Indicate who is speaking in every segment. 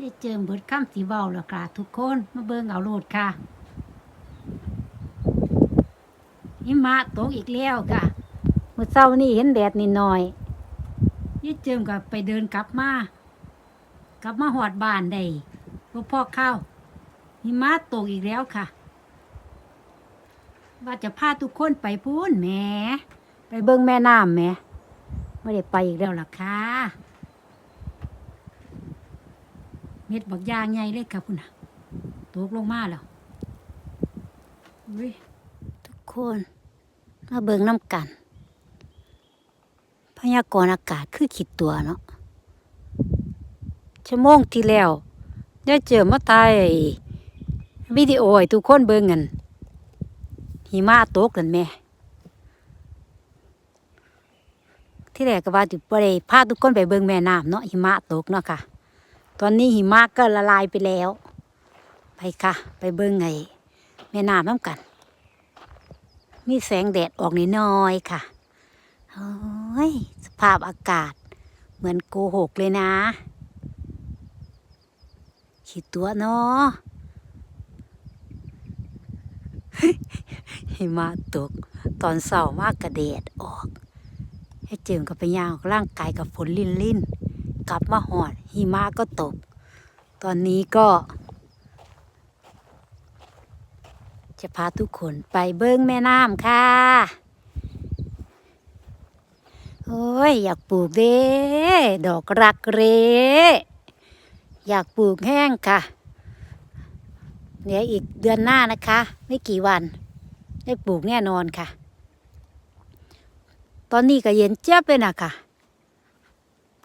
Speaker 1: ยายเจิมเบิดคำสีเว้าแล้วค่ะทุกคนมาเบิ่งเอาโลดค่ะหิมะตกอีกแล้วค่ะเมื่อเช้านี้เห็นแดดนิดหน่อยยายเจิมก็ไปเดินกลับมากลับมาหอดบ้านได้บ่พอข้าวหิมะตกอีกแล้วค่ะ ว่าจะพาทุกคนไปพูนแหมไปเบิ่งแม่น้ำแหมไม่ได้ไปอีกแล้วล่ะค่ะ เม็ดบักยางใหญ่เลยค่ะพุ่นน่ะตกลงมาแล้วทุกคนมาเบิ่งน้ำกัน พยากรณ์อากาศคือขีดตัวเนาะชั่วโมงที่แล้วได้เจอมาตายวิดีโอให้ทุกคนเบิ่งกันหิมะตกกันแม่ ที่แรกก็ว่าจะไปพาทุกคนไปเบิ่งแม่น้ำเนาะหิมะตกเนาะค่ะ ตอนนี้หิมะก็ละลายไปแล้ว ไปค่ะ ไปเบิ่งไงแม่น้ำน้ำกัน มีแสงแดดออกนิดน้อยๆค่ะโอ้ยสภาพอากาศ เหมือนโกหกเลยนะขีดตัวเนาะหิมะตก ตอนเสาร์มากกระเดดออก ให้เจิมกับไปยางออกร่างกายกับฝนลิ่นลิ่น กลับมาหอดหิมะก็ตก ตอนนี้ก็ จะพาทุกคนไปเบิ้งแม่น้ำค่ะ โอ้ย อยากปลูกเด้ดอกรักเร อยากปลูกแห้งค่ะเดี๋ยวอีกเดือนหน้านะคะ ไม่กี่วัน ได้ปลูกแน่นอนค่ะ ตอนนี้ก็เย็นเจี๊ยบเลยนะค่ะ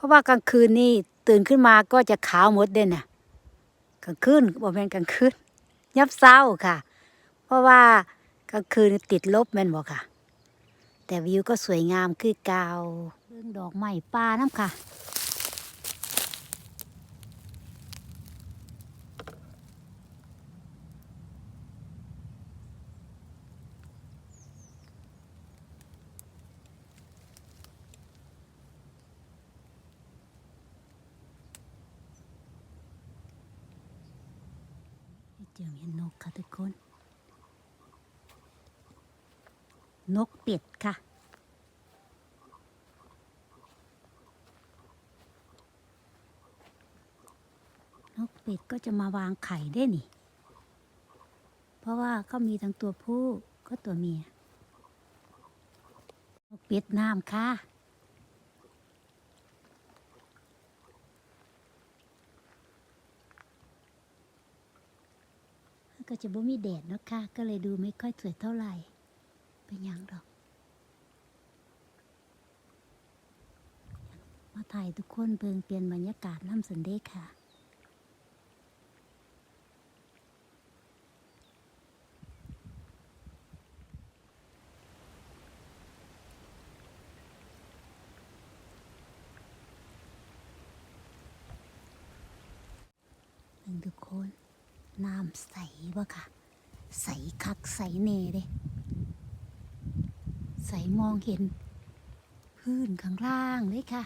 Speaker 1: ราะว่ากลางคืนนี่ตื่นขึ้นมาก็จะขาวหมดเด่นน่ะกลางคืนบอกแม่นกลางคืนยับเศร้าค่ะ เพราะว่ากลางคืนติดลบแม่นบอกค่ะ แต่วิวก็สวยงามคือเกาเรื่องดอกไม้ป่าน้ำค่ะ เจอเห็นนกค่ะทุกคน นกเป็ดค่ะ นกเป็ดก็จะมาวางไข่ได้นี่ เพราะว่าเขามีทั้งตัวผู้ก็ตัวเมีย นกเป็ดน้ำค่ะ ก็จะบ่มีแดดเนาะค่ะ ก็เลยดูไม่ค่อยสวยเท่าไหร่ เป็นยังดอกมาถ่ายทุกคนเบิงเปลี่ยนบรรยากาศน้ำสันเดค่ะเบิงทุกคน น้ำใสวะค่ะ ใสคักใสเน่เด้ใสมองเห็นพื้นข้างล่างเลยค่ะ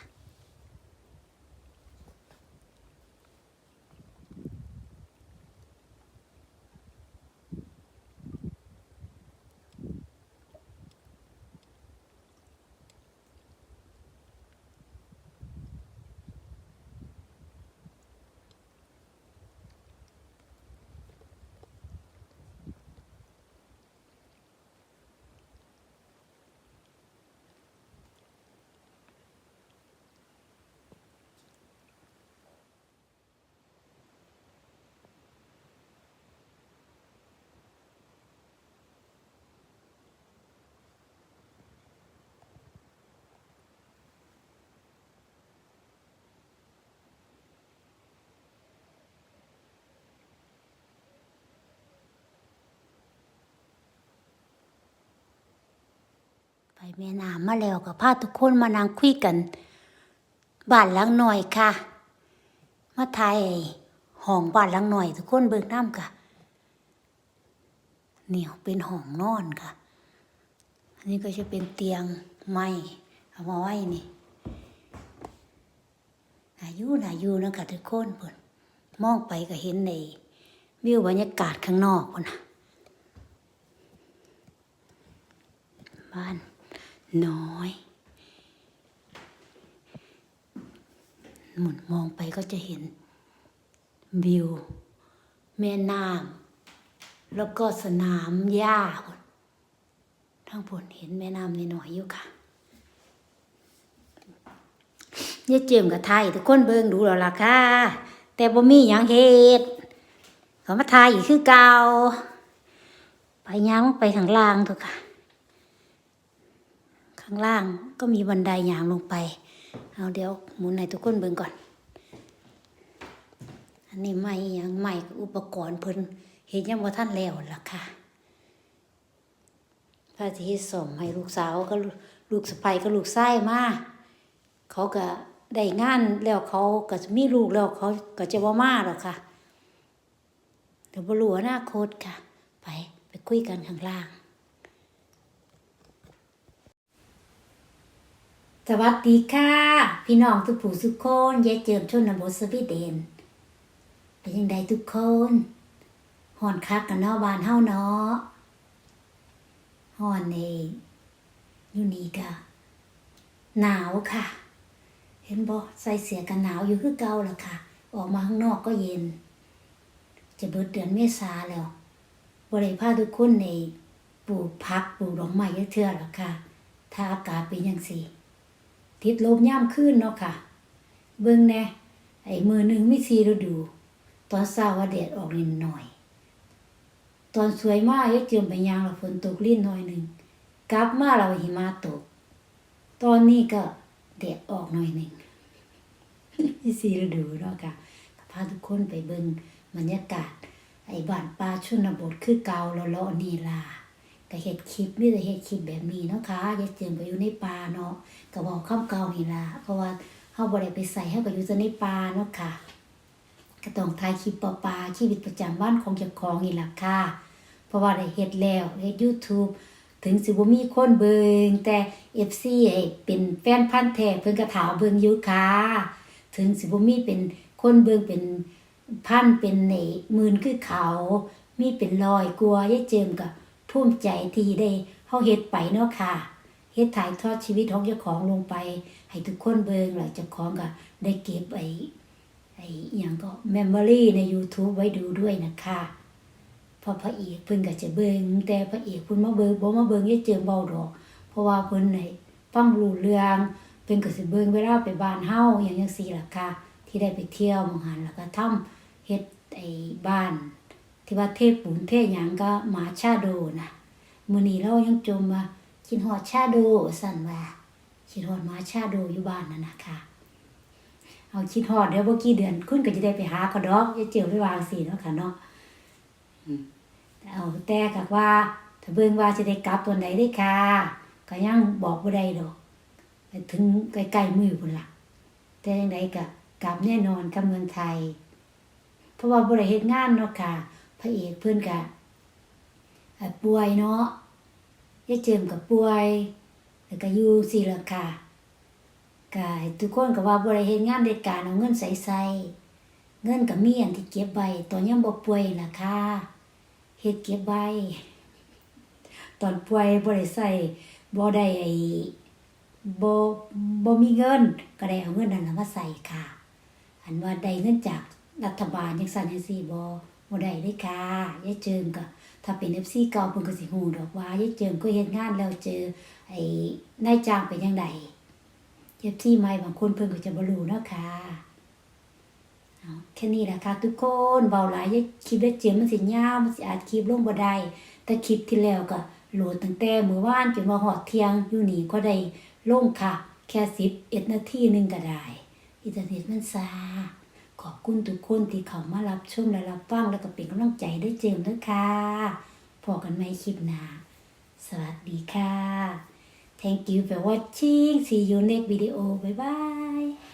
Speaker 1: แม่น้ำมาแล้วกับพาทุกคนมานั่งคุยกันบ้านหลังหน่อยค่ะ มาถ่ายห้องบ้านหลังหน่อย ทุกคนเบิกน้ำค่ะเนี่เป็นห้องนอนค่ะ อันนี้ก็จะเป็นเตียงไม้เอามาไว้นี่นายูนายูนะคะทุกคนเพิ่นมองไปก็เห็นในวิวบรรยากาศข้างนอกพุ่นนะบ้าน น้อย หมุนมองไปก็จะเห็น วิว แม่น้ำแล้วก็สนามหญ้าพุ่นทั้งผลเห็นแม่น้ำนิดหน่อยอยู่ค่ะยายเจียมกับไทยทุกคนเบิ่งดูแล้วล่ะค่ะ แต่บ่มีหยังเฮ็ดเขามาทายอีกคือเก่าไปยังไปข้างล่างเถอะค่ะ ข้างล่างก็มีบันไดย่างลงไป เอาเดี๋ยวหมุนให้ทุกคนเบิ่งก่อน อันนี้ไม่ยังไม่อุปกรณ์เพิ่นเห็นยังบ่าทันแล้วล่ะค่ะพระที่สมให้ลูกสาวก็ลูกสะใภ้ก็ลูกชายมาเขาก็ได้งานแล้วเขาก็จะมีลูกแล้วเขาก็จะว่ามาหรอกค่ะเดี๋ยวบรู้อนาโคตรค่ะ ไปไปคุยกันข้างล่าง สวัสดีค่ะ พี่น้องทุกผู้ทุกคนยายเจิมชนบทสวีเดนเป็นยังไงทุกคนหอนคักกันเนาะบานเฮาเนาะหอนในอยู่นี่ก็หนาวค่ะ เห็นบ่ใส่เสียกันหนาวอยู่คือเก่าล่ะค่ะ ออกมาข้างนอกก็เย็น จะเบิดเดือนเมษาแล้วบริพาทุกคนในปลูกพักปลูกดอกไม้เยอะเทื่อล่ะค่ะ ถ้าอากาศเป็นอย่างสี่ ทิศลมย่ามขึ้นเนาะค่ะ เบิ่งแน่ไอ้มือหนึ่งไม่สีฤดู ตอนเช้าว่าแดดออกนิดหน่อย ตอนสวยมากเฮ็ดเจิมไปยางแล้วฝนตกลิ้นหน่อยหนึ่งกลับมาเราหิมะตก ตอนนี้ก็แดดออกหน่อยหนึ่งที่สีฤดูเนาะค่ะพาทุกคนไปเบิ่งบรรยากาศ ไอ้บ้านป่าชนบทคือเกาแล้วเลาะนีล่ะ ก็เฮ็ดคลิปมีแต่เฮ็ดคลิปแบบนี้เนาะค่ะย่าเจิมไปอยู่ในป่าเนาะก็บอกคำเก่านี่ล่ะเพราะว่าเฮาบ่ได้ไปใส่เฮาก็อยู่แต่ในป่าเนาะค่ะก็ต้องถ่ายคลิปปลาชีวิตประจำวันของเจ้าของนี่ล่ะค่ะ เพราะว่าได้เฮ็ดแล้วเฮ็ด YouTube ถึงสิบ่มีคนเบิงแต่ FC ให้เป็นแฟนพันธุ์แท้เพิ่นก็ถามเบิงอยู่ค่ะ ถึงสิบ่มีเป็นคนเบิงเป็นพันเป็นในหมื่นคือเขา มีเป็นร้อยกลัวยายเจิมก็ ภูมิใจที่ได้เฮาเฮ็ดไปเนาะค่ะเฮ็ดถ่ายทอดชีวิตของเจ้าของลงไป ให้ทุกคนเบิงแล้วเจ้าของก็ได้เก็บไอ้ไอ้อหยังก็เมมโมรีใน YouTube ไว้ดูด้วยนะคะเพอพระเอกเพิ่นก็จะเบิงแต่พระเอกเพิ่นมาเบิงบ่มาเบิงยาเจิมเบาดอก เพราะว่าเพิ่นให้ฟังรู้เรื่องเพิ่นก็สิเบิงเวลาไปบ้านเฮาอย่างจังซี่ล่ะค่ะ ที่ได้ไปเที่ยวมองหันแล้วก็ทำเฮ็ดไอ้บ้าน ที่ว่าเทพปูนเทพหยังก็หมาชาโดนะมือนี้เรายังจมว่าคิดฮอดชาโดสั่นว่าคิดฮอดหมาชาโดอยู่บ้านนั่นนะคะเอาคิดฮอดเดี๋ยวบ่อกี่เดือนคุณก็จะได้ไปหาเขาดอกอย่าเจียวไปวางสิเนาะค่ะเนาะเอาแต่ก็ว่าถ้าเบิ่งว่าจะได้กลับตัวไหนได้ค่ะก็ยังบอกบ่ได้ดอกไปถึงใกล้ๆมือพุ่นละแต่จังไดก็กลับแน่นอนกับเมืองไทย เพราะว่าบริเฮ็ดงานเนาะค่ะ พระเอกเพื่อนกะป่วยเนาะยายเจิมกับป่วย แล้วก็อยู่สี่ละค่ะกะทุกคนก็ว่าบริเฮ็ดงานในการเอาเงินใส่ใส่เงินก็มีอันที่เก็บไว้ตอนยังบ่ป่วยล่ะค่ะเฮ็ดเก็บไว้ตอนป่วยบ่ได้ใส่บ่ได้ไอ้บ่บ่มีเงิน ก็ได้เอาเงินนั้นน่ะมาใส่ค่ะ อันว่าได้เงินจากรัฐบาลจังซั่นจังซี่บ่ บ่ได้เด้ค่ะยายเจิมก็ถ้าเป็น FC เก่าเพิ่นก็สิฮู้ดอกว่ายายเจิมก็เฮ็ดงานแล้วเจอ ไอ้นายจ้างเป็นจังได FC ใหม่บางคนเพิ่นก็จะบ่รู้เนาะค่ะแค่นี้แหละค่ะทุกคนเว้าหลายยายคลิปยายเจิมมันสิยาวมันสิอาจคลิปลงบ่ได้แต่คลิปที่แล้วก็โหลดตั้งแต่มื้อวานจนว่าฮอดเที่ยงอยู่นี่ก็ได้ลงค่ะ แค่11นาทีหนึงก็ได้ อินเทอร์เน็ตมันซา ขอบคุณทุกคนที่เข้ามารับชมและรับฟังแล้วก็เป็นกำลังใจด้วยเจมส์ด้วยค่ะพอกันไหมคลิปหน้าสวัสดีค่ะ Thank you for watching see you next video bye bye